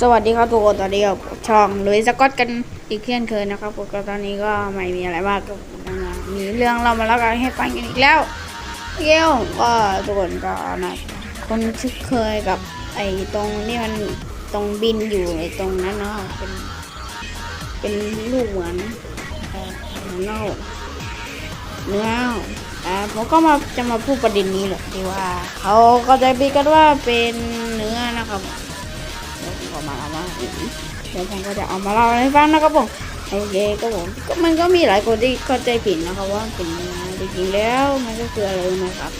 สวัสดีครับทุกคนตอนนี้กับช่องลุยสกอตกันอีกเช่นเคยนะครับผมก็ตอนนี้ก็ไม่มีอะไรมากก็มีเรื่องเรามาเล่ากันให้ฟังกันอีกแล้วเกี่ยวก็ทุกคนก็นะคนที่เคยกับไอ้ตรงนี่มันตรงบินอยู่ไอ้ตรงนั้นเนาะเป็นเป็นลูกเหมือนเอ่อเหมือนเน่าเนื้ออ่าผมก็มาจะมาพูดประเด็นนี้แหละที่ว่าเขาก็จะบีกันว่าเป็นเนื้อนะครับ มาเอามาเดี๋ยวผมก็จะเอามาเล่าให้ฟังนะครับผมโอเคก็ผมก็มันก็มีหลายคนที่เข้าใจผิดนะครับว่าเป็นจริงๆแล้วมันก็คืออะไรนะครับ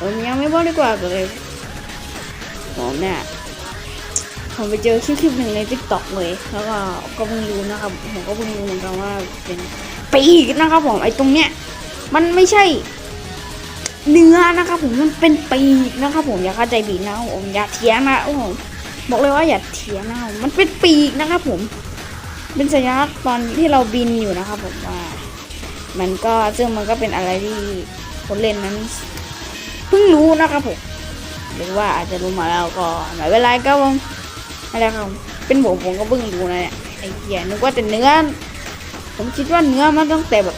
ผมยังไม่บอกดีกว่าเลยผมเนี่ยผมไปเจอคลิปๆหนึ่งในทิกตอกเลย แล้วก็ก็เพิ่งรู้นะครับ ผมก็เพิ่งรู้เหมือนกันว่าเป็นปีกนะครับผมไอ้ตรงเนี้ยมันไม่ใช่ เนื้อนะครับผมมันเป็นปีกนะครับผมอย่าเข้าใจผิดนะผมอย่าเถียงนะโอ้ บอกเลยว่าอย่าเถียงนะครับมันเป็นปีกนะครับผม เป็นสัญลักษณ์ตอนที่เราบินอยู่นะครับผมว่า มันก็ซึ่งมันก็เป็นอะไรที่คนเล่นนั้นเพิ่งรู้นะครับผมหรือว่าอาจจะรู้มาแล้วก็ไม่เป็นไรก็ผมอะไรครับเป็นผมผมก็เพิ่งรู้นะเนี่ยไอ้เหี้ยนึกว่าแต่เนื้อ ผมคิดว่าเนื้อมันตั้งแต่แบบ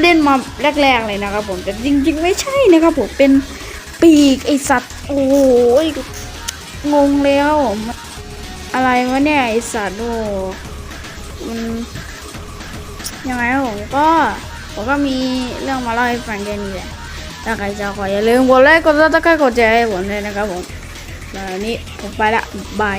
เล่นมาแรก ๆ เลยนะครับผมแต่จริง ๆ ไม่ใช่นะครับผมเป็นปีกไอสัตว์โอ้ย งงแล้วมันอะไรวะเนี่ยไอสัตว์โอ้มันยังไงครับผมก็ผมก็มีเรื่องมาเล่าให้ฟังแค่นี้แหละถ้าใครจะขออย่าลืมกดไลค์กดซับสไครต์กดแชร์ให้ผมด้วยนะครับผมแล้ววันนี้ผมไปละบาย